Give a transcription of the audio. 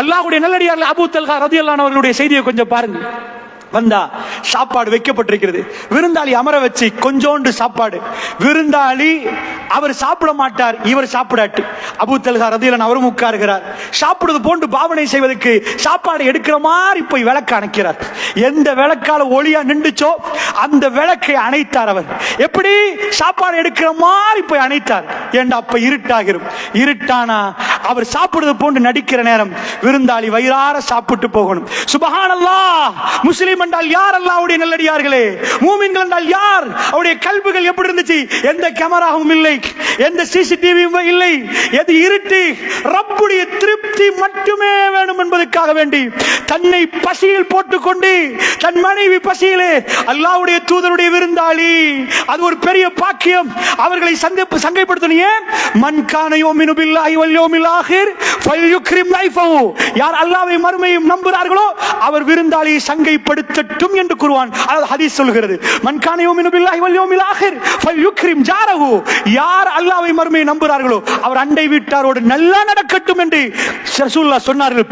அல்லாஹுடைய நல்லடியார்கள் அபு தல்கா ரதியல்லாஹு செய்தியை கொஞ்சம் பாருங்க. வந்தா சாப்பாடு வைக்கப்பட்டிருக்கிறது. விருந்தாளி அமர வச்சு கொஞ்சோண்டு சாப்பாடு. விருந்தாளி அவர் சாப்பிட மாட்டார் இவர் சாப்பிடாட்டு. அபு தல்கா ரதியலன் அவரும் உட்காருகிறார். சாப்பிடுவது போன்று பாவனை செய்வதற்கு சாப்பாடு எடுக்கிற மாதிரி போய் விளக்கு அணைக்கிறார். எந்த விளக்கால ஒளியா நின்றுச்சோ அந்த விளக்கை அணைத்தார் அவர். எப்படி? சாப்பாடு எடுக்கிற மாதிரி போய் அணைத்தார். ஏண்டா அப்ப இருட்டாகிரும்? இருட்டானா? அவர் சாப்பிடுவது போன்று நடிக்கிற நேரம். விருந்தாளி வயிறார சாப்பிட்டு போகணும். சுபஹானல்லாஹ்! முஸ்லிம் என்றால் யார் அல்லாஹ்வுடைய நல்லடியார்களே? மூமின்கள் என்றால் யார்? அவருடைய கல்விகள் எப்படி இருந்துச்சு? எந்த கேமராவும் இல்லை. எந்த சிசிடிவியும் இல்லை. எது இருட்டு? ரப்புடைய திருப்தி மட்டுமே வேணும் என்பதற்காக வேண்டி தன்னை பசியில் போட்டுக்கொண்டு தன் மனைவி பசியிலே அல்லாஹ்வுடைய தூதருடைய விருந்தாளி. அது ஒரு பெரிய பாக்கியம். அவர்களை சந்திப்பு சங்கைப்படுத்தணும். ஏன்? மன் கான யோமினு பில்லாஹி வல் ஆகிர் ஃபல்யுக்ரிம் லைஃபஹு. யார் அல்லாஹ்வை மறுமையும் நம்புகிறார்களோ அவர் விருந்தாளியை சங்கைப்படுத்தட்டும் என்று கூறுவான். அதாவது ஹதீஸ் சொல்கிறது. மன் கான யூமினு பில்லாஹி வல் யௌமில் ஆகிர் ஃபல்யுக்ரிம் ஜாரஹு. யார் அல்லாஹ்வை மறுமையை நம்புகிறார்களோ அவர் அண்டை வீட்டாரோடு நல்லா நடக்கட்டும் என்று ரசூலுல்லாஹ் சொன்னார்கள்.